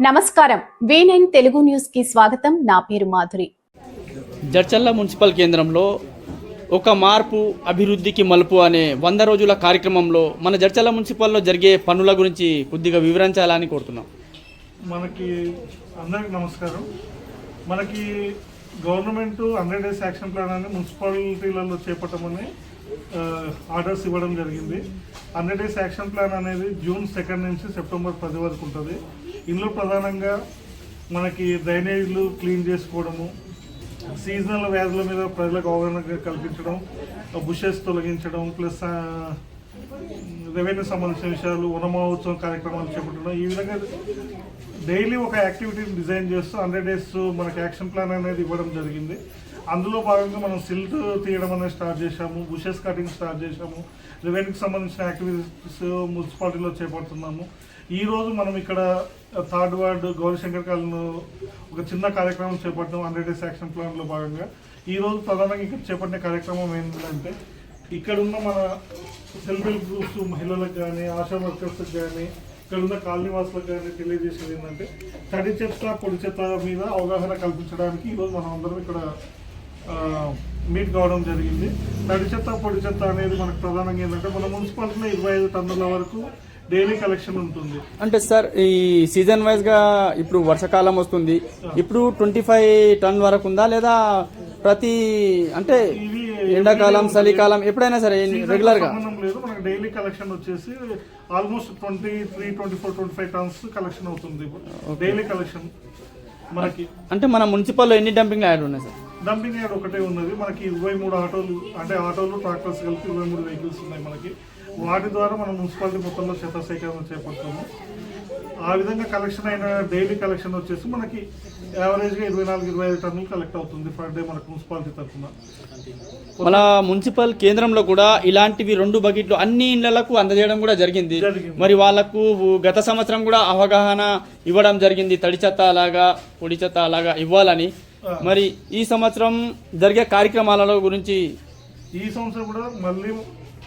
నమస్కారం. V nine Telugu న్యూస్కి స్వాగతం. నా పేరు మాధురి. జడ్చల్ల మున్సిపల్ కేంద్రంలో ఒక మార్పు అభివృద్ధికి మలుపు అనే వంద రోజుల కార్యక్రమంలో మన జడ్చల్ల మున్సిపల్లో జరిగే పనుల గురించి కొద్దిగా వివరించాలని కోరుతున్నాం. మనకి అందరికి నమస్కారం. మనకి government hundred days action plan అని మున్సిపాలిటీలలో చేపట్టమని ఆర్డర్స్ ఇవ్వడం జరిగింది. హండ్రెడ్ డేస్ యాక్షన్ ప్లాన్ అనేది జూన్ సెకండ్ నుంచి సెప్టెంబర్ పది వరకు ఉంటుంది. ఇందులో ప్రధానంగా మనకి డ్రైనేజ్లు క్లీన్ చేసుకోవడము సీజనల్ వ్యాధుల మీద ప్రజలకు అవగాహన కల్పించడం బుషెస్ తొలగించడం ప్లస్ రెవెన్యూ సంబంధించిన విషయాలు వనమహోత్సవం కార్యక్రమాలు చేపట్టడం ఈ విధంగా డైలీ ఒక యాక్టివిటీని డిజైన్ చేస్తూ హండ్రెడ్ డేస్ మనకి యాక్షన్ ప్లాన్ అనేది ఇవ్వడం జరిగింది. అందులో భాగంగా మనం సిల్ట్ తీయడం అనేది స్టార్ట్ చేశాము బుషెస్ కటింగ్ స్టార్ట్ చేశాము రెవెన్యూకి సంబంధించిన యాక్టివిటీస్ మున్సిపాలిటీలో చేపడుతున్నాము. ఈరోజు మనం ఇక్కడ థర్డ్ వార్డు గౌరీశంకర్ కాలనీ ఒక చిన్న కార్యక్రమం చేపట్టాం హండ్రెడ్ డేస్ యాక్షన్ ప్లాన్లో భాగంగా. ఈరోజు ప్రధానంగా ఇక్కడ చేపట్టిన కార్యక్రమం ఏంటంటే ఇక్కడ ఉన్న మన సెల్ఫ్ హెల్ప్ గ్రూప్స్ మహిళలకు కానీ ఆశా వర్కర్స్కి కానీ ఇక్కడ ఉన్న కానీ తెలియజేసేది ఏంటంటే తడి చెత్త పొడి చెత్త మీద అవగాహన కల్పించడానికి ఈరోజు మనం అందరం ఇక్కడ మీట్ కావడం జరిగింది. తడి చెత్త పొడి చెత్త అనేది మనకు ప్రధానంగా ఏంటంటే మన మున్సిపాలిటీలో ఇరవై ఐదు టన్నుల వరకు డైలీ కలెక్షన్ ఉంటుంది. అంటే సార్ ఈ సీజన్ వైజ్గా ఇప్పుడు వర్షాకాలం వస్తుంది. ఇప్పుడు ట్వంటీ ఫైవ్ టన్ వరకు ఉందా? లేదా ప్రతి అంటే ఎండాకాలం చలికాలం ఎప్పుడైనా సరే రెగ్యులర్గా సంబంధం లేదు. మనకి డైలీ కలెక్షన్ వచ్చేసి almost twenty three twenty four twenty five tons collection అవుతుంది డైలీ కలెక్షన్ మనకి. అంటే మన మున్సిపల్లో ఎన్ని డంపింగ్ యార్డ్ ఉన్నాయి సార్? డంపింగ్ యార్డ్ ఒకటే ఉన్నది. మనకి ఇరవై మూడు ఆటోలు అంటే ఆటోలు ట్రాక్టర్స్ కలిపి ఇరవై మూడు వెహికల్స్ ఉన్నాయి మనకి. వాటి ద్వారా మనం మున్సిపాలిటీ మొత్తంలో చెత్త సేకరణ చేపడతాము ఆ విధంగా కలెక్షన్ అయిన డైలీ కలెక్షన్ వచ్చేసి మనకి యావరేజ్గా ఇరవై నాలుగు ఇరవై ఐదు టన్నులు కలెక్ట్ అవుతుంది పర్ డే మనకు మున్సిపాలిటీ తరఫున. మన మున్సిపల్ కేంద్రంలో కూడా ఇలాంటివి రెండు బకెట్లు అన్ని ఇళ్ళకు అందజేయడం కూడా జరిగింది. మరి వాళ్ళకు గత సంవత్సరం కూడా అవగాహన ఇవ్వడం జరిగింది. తడి చెత్త అలాగా పొడి చెత్త అలాగా ఇవ్వాలని. మరి ఈ సంవత్సరం జరిగే కార్యక్రమాలలో గురించి ఈ సంవత్సరం కూడా మళ్ళీ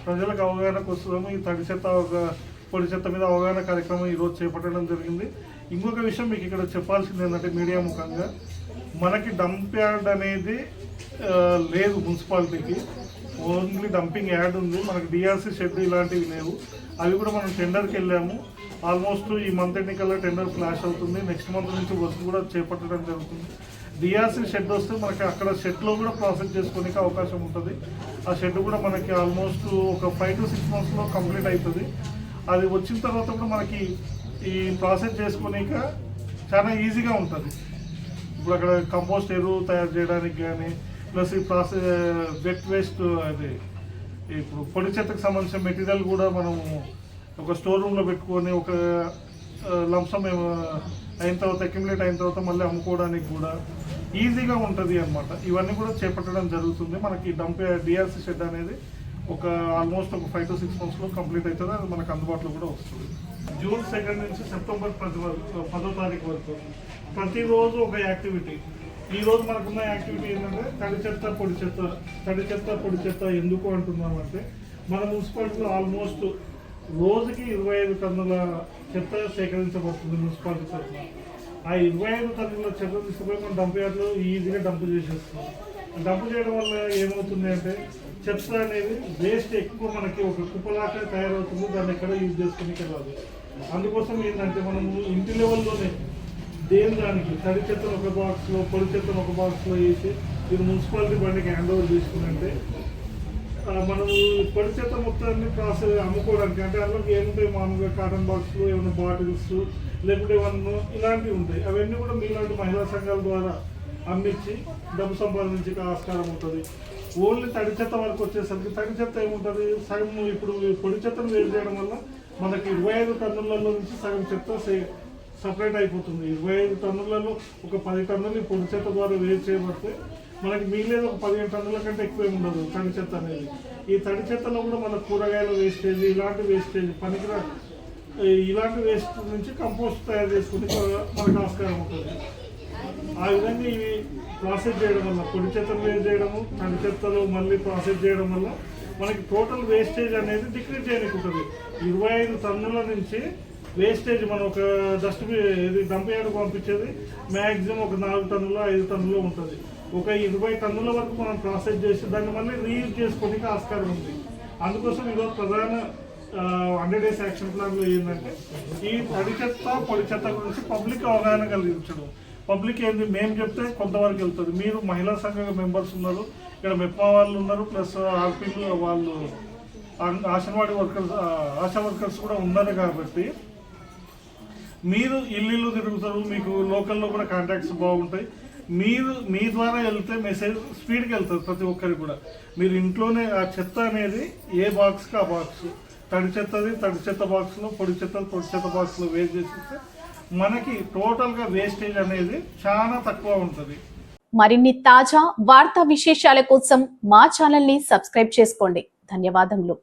ప్రజలకు అవగాహన కోసము ఈ తడి చెత్త ఒక పొడి చెత్త మీద అవగాహన కార్యక్రమం ఈరోజు చేపట్టడం జరిగింది. ఇంకొక విషయం మీకు ఇక్కడ చెప్పాల్సింది ఏంటంటే మీడియా ముఖంగా మనకి డంప్ యార్డ్ అనేది లేదు మున్సిపాలిటీకి. ఓన్లీ డంపింగ్ యార్డ్ ఉంది. మనకి డిఆర్సీ షెడ్ ఇలాంటివి లేవు. అవి కూడా మనం టెండర్కి వెళ్ళాము. ఆల్మోస్ట్ ఈ మంత్ ఎన్నికల్లో టెండర్ ఫ్లాష్ అవుతుంది. నెక్స్ట్ మంత్ నుంచి వర్క్ కూడా చేపట్టడం జరుగుతుంది. డిఆర్సీ షెడ్ వస్తే మనకి అక్కడ షెడ్లో కూడా ప్రాసెస్ చేసుకోనికి అవకాశం ఉంటుంది. ఆ షెడ్ కూడా మనకి ఆల్మోస్ట్ ఒక ఫైవ్ టు సిక్స్ మంత్స్లో కంప్లీట్ అవుతుంది అది వచ్చిన తర్వాత కూడా మనకి ఈ ప్రాసెస్ చేసుకోనిక చాలా ఈజీగా ఉంటుంది. ఇప్పుడు అక్కడ కంపోస్ట్ ఎరువు తయారు చేయడానికి కానీ ప్లస్ ఈ ప్రాసెస్ వెట్ వేస్ట్ అది ఇప్పుడు పొడి చెత్తకు సంబంధించిన మెటీరియల్ కూడా మనము ఒక స్టోర్ రూమ్లో పెట్టుకొని ఒక లంసం అయిన తర్వాత అక్యుమిలేట్ అయిన తర్వాత మళ్ళీ అమ్ముకోవడానికి కూడా ఈజీగా ఉంటుంది అన్నమాట. ఇవన్నీ కూడా చేపట్టడం జరుగుతుంది. మనకి డంప్ డిఆర్సీ షెడ్ అనేది ఒక ఆల్మోస్ట్ ఒక ఫైవ్ టు సిక్స్ మంత్స్లో కంప్లీట్ అవుతుంది అది మనకు అందుబాటులో కూడా వస్తుంది. జూన్ సెకండ్ నుంచి సెప్టెంబర్ పది వరకు పదో తారీఖు వరకు ప్రతిరోజు ఒక యాక్టివిటీ. ఈ రోజు మనకున్న యాక్టివిటీ ఏంటంటే తడి చెత్త పొడి చెత్త. తడి చెత్త పొడి చెత్త ఎందుకు అంటున్నామంటే మన మున్సిపాలిటీలో ఆల్మోస్ట్ రోజుకి ఇరవై ఐదు టన్నుల చెత్త సేకరించబడుతుంది మున్సిపాలిటీ తరఫున. ఆ ఇరవై ఐదు టన్నుల చెత్త తీసుకుపోయి మనం డంప్ యార్డ్లో ఈజీగా డంప్ చేసేస్తాం. డంప్ చేయడం వల్ల ఏమవుతుంది అంటే చెత్త అనేది వేస్ట్ ఎక్కువ మనకి ఒక కుప్పలాగా తయారవుతుంది దాన్ని ఎక్కడ యూజ్ చేసుకుని వెళ్ళాలి అందుకోసం ఏంటంటే మనము ఇంటి లెవెల్లోనే దేని దానికి తడి చెత్తను ఒక బాక్స్లో పొడి చెత్తను ఒక బాక్స్లో వేసి ఇది మున్సిపాలిటీ బండికి హ్యాండ్ ఓవర్ చేసుకుని అంటే మనము పొడి చెత్త మొత్తాన్ని ప్రాసెస్ అమ్ముకోవడానికి అంటే అందులో ఏముంటాయి మామూలుగా కాటన్ బాక్స్లు ఏమైనా బాటిల్స్ లేకుంటే ఏమన్నా ఇలాంటివి ఉంటాయి. అవన్నీ కూడా మీలాంటి మహిళా సంఘాల ద్వారా అమ్మించి డబ్బు సంపాదించే ఆస్కారం ఉంటుంది. ఓన్లీ తడి చెత్త వరకు వచ్చేసరికి తడి చెత్త ఏముంటుంది? సగం ఇప్పుడు పొడి చెత్తను వేరు చేయడం వల్ల మనకి ఇరవై ఐదు టన్నులలో నుంచి సగం చెత్త సపరేట్ అయిపోతుంది. ఇరవై ఐదు టన్నులలో ఒక పది టన్నులు పొడి చెత్త ద్వారా వేరు చేయబడితే మనకి మిగిలేదు ఒక పదిహేను టన్నుల కంటే ఎక్కువ ఉండదు తడి చెత్త అనేది. ఈ తడి చెత్తలో కూడా మన కూరగాయల వేస్టేజ్ ఇలాంటి వేస్టేజ్ పనికిరా ఇలాంటి వేస్ట్ నుంచి కంపోస్ట్ తయారు చేసుకుని మనకు ఆస్కారం ఉంటుంది. ఆ విధంగా ఇవి ప్రాసెస్ చేయడం వల్ల పొడి చెత్తలు వేస్ట్ చేయడము తడి చెత్తలో మళ్ళీ ప్రాసెస్ చేయడం వల్ల మనకి టోటల్ వేస్టేజ్ అనేది డిక్రీజ్ చేయడానికి ఉంటుంది ఇరవై ఐదు టన్నుల నుంచి వేస్టేజ్ మనం ఒక డస్ట్బిన్ ఇది డంప్ యార్డ్కి పంపించేది మ్యాక్సిమం ఒక నాలుగు టన్నులు ఐదు టన్నులు ఉంటుంది. ఒక ఇరవై టన్నుల వరకు మనం ప్రాసెస్ చేసి దాన్ని మళ్ళీ రీయూజ్ చేసుకోవడానికి ఆస్కారం ఉంది. అందుకోసం ఈరోజు ప్రధాన హండ్రెడ్ డేస్ యాక్షన్ ప్లాన్లో ఏంటంటే ఈ తడి చెత్త పొడి చెత్త గురించి పబ్లిక్ అవగాహన కలిగించడం. పబ్లిక్ ఏంది? మేము చెప్తే కొంతవరకు వెళ్తుంది. మీరు మహిళా సంఘ మెంబర్స్ ఉన్నారు ఇక్కడ మెప్మా వాళ్ళు ఉన్నారు ప్లస్ ఆర్పీలు వాళ్ళు ఆశన్వాడి ఆశనవాడి వర్కర్స్ ఆశా వర్కర్స్ కూడా ఉన్నారు కాబట్టి మీరు ఇల్లు తిరుగుతారు మీకు లోకల్లో కూడా కాంటాక్ట్స్ బాగుంటాయి. మీరు మీ ద్వారా వెళ్తే మెసేజ్ స్పీడ్కి వెళ్తుంది ప్రతి ఒక్కరికి కూడా. మీరు ఇంట్లోనే ఆ చెత్త అనేది ఏ బాక్స్కి ఆ బాక్స్. తడి చెత్తది తడి చెత్త బాక్స్లో పొడి చెత్త పొడి చెత్త బాక్స్లో వేస్ట్ చేసేస్తే మనకి టోటల్గా వేస్టేజ్ అనేది చాలా తక్కువ ఉంటుంది. మరిన్ని తాజా వార్తా విశేషాల కోసం మా ఛానల్ని సబ్స్క్రైబ్ చేసుకోండి. ధన్యవాదములు.